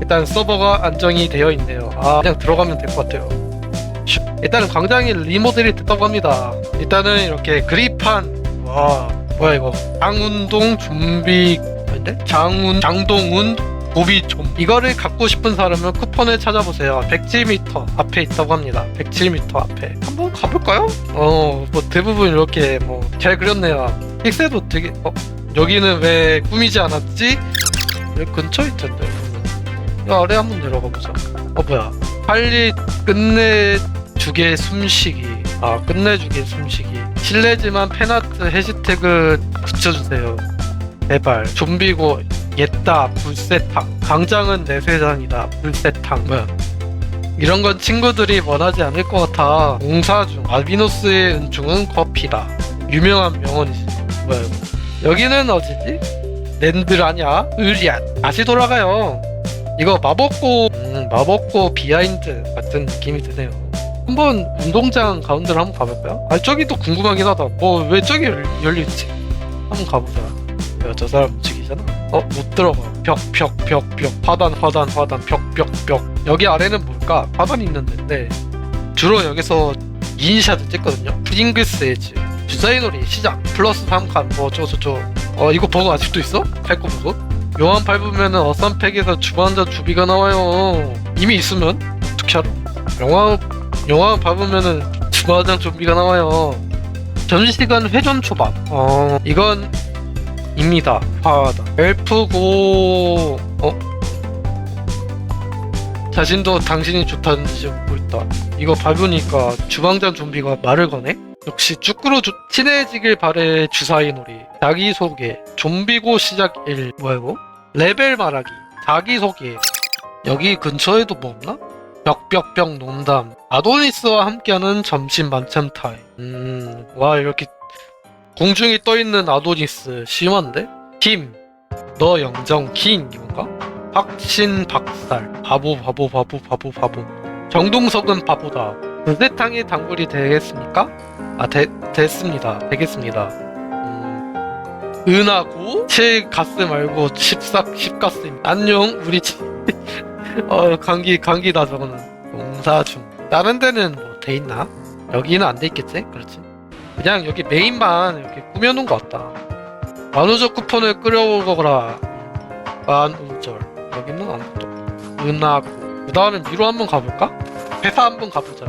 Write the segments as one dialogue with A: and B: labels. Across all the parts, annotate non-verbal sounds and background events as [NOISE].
A: 일단 서버가 안정이 되어 있네요. 아, 그냥 들어가면 될 것 같아요. 슉. 일단은 광장이 리모델이 됐다고 합니다. 일단은 이렇게 그립판, 와, 뭐야 이거. 장운동 준비, 아닌데? 장운, 장동운 고비 좀. 이거를 갖고 싶은 사람은 쿠폰을 찾아보세요. 107m 앞에 있다고 합니다. 107m 앞에. 한번 가볼까요? 어, 뭐 대부분 이렇게 뭐 잘 그렸네요. 픽셀도 되게, 어, 여기는 왜 꾸미지 않았지? 여기 근처일 텐데. 이 아래 한번 내려가 보자. 어 뭐야? 빨리 끝내주게 숨쉬기. 아 끝내주게 숨쉬기. 실례지만 팬아트 해시태그 붙여주세요. 제발. 좀비고 옛다 불세탕. 당장은 내 세상이다 불세탕. 뭐야? 이런 건 친구들이 원하지 않을 것 같아. 공사 중. 알비노스의 은중은 커피다. 유명한 명언이지. 뭐야? 여기는 어디지? 랜들 아니야? 으리야. 다시 돌아가요. 이거 마법고 음, 마법고 비하인드 같은 느낌이 드네요. 한번 운동장 가운데로 한번 가볼까요? 아 저기도 궁금하긴 하다. 뭐 왜 저기 열- 열려있지? 한번 가보자. 야, 저 사람 움직이잖아. 어 못 들어가. 벽 벽 벽 벽 화단 화단 화단 벽 벽 벽. 여기 아래는 뭘까? 화단이 있는 데인데 주로 여기서 2인샷을 찍거든요. 프링글스 에지 주사위놀이 시작 플러스 3칸 뭐 저저저 어 이거 버그 아직도 있어? 팔거 버그? 요한 밟으면은 어썸팩에서 주반자 주비가 나와요. 이미 있으면 어떻게 알아? 영화 영화 밟으면은 주반자 좀비가 나와요. 점심시간 회전 초밥. 어 이건 입니다. 화하다. 엘프고 어 자신도 당신이 좋다는 듯이 웃고 있다. 이거 밟으니까 주방장 좀비가 말을 거네? 역시 쭈꾸로 주, 친해지길 바래 주사위 놀이. 자기소개. 좀비고 시작 1 뭐야 이거? 레벨 말하기. 자기소개. 여기 근처에도 뭐 없나? 벽벽벽 농담. 아도니스와 함께하는 점심 만찬 타임. 음와 이렇게 공중에 떠있는 아도니스. 심한데? 김 너 영정 킹 이건가? 박신 박살. 바보 바보 바보 바보 바보. 정동석은 바보다. 불세탕의 단골이 되겠습니까? 아 되, 됐습니다. 되겠습니다. 음, 은하고 7가스 말고 14, 10가스입니다 안녕 우리 집 [LAUGHS] 어, 감기 감기다 저거는. 농사 중. 다른 데는 뭐 돼 있나? 여기는 안 돼 있겠지? 그렇지. 그냥 여기 메인만 이렇게 꾸며놓은 것 같다. 만우절 쿠폰을 끌어오거라. 만우절. 여기는 아무것도 은하고 그 다음에 위로 한번 가볼까? 회사 한번 가보자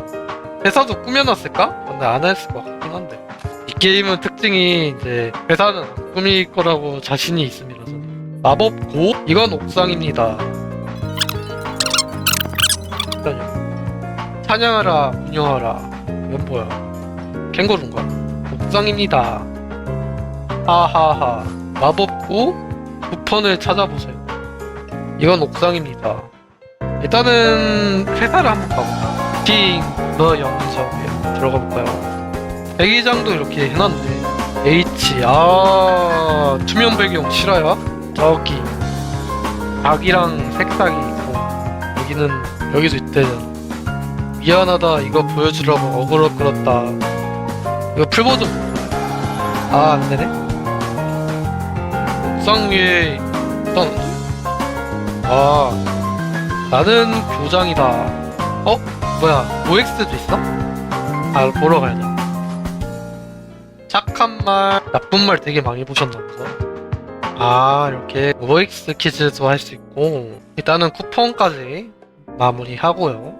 A: 회사도 꾸며놨을까? 근데 안 했을 것 같긴 한데. 이 게임은 특징이 이제 회사는 안 꾸밀 거라고 자신이 있습니다. 저는. 마법 고? 이건 옥상입니다. 찬양하라 운영하라. 이건 뭐야? 캥거루인가? 옥상입니다. 하하하. 마법 고? 쿠폰을 찾아보세요. 이건 옥상입니다. 일단은 회사를 한번 가볼까? 킹 너 영상에 들어가 볼까요? 대기장도 이렇게 해놨네. H 아 투명 배경 실화야? 저기 각이랑 색상이 있고 여기는 여기도 있대잖아. 미안하다 이거 보여주려고 어그로 끌었다. 이거 풀버전 아 안되네. 옥상 위에 일단 아 나는 교장이다. 어? 뭐야 OX도 있어? 아 보러 가야 돼. 착한 말 나쁜 말 되게 많이 보셨나 보다. 아 이렇게 OX 퀴즈도 할 수 있고 일단은 쿠폰까지 마무리하고요.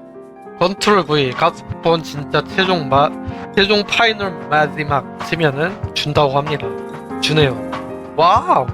A: 컨트롤 V 가스 쿠폰 진짜 최종 마 최종 파이널 마지막 치면은 준다고 합니다. 주네요. 와우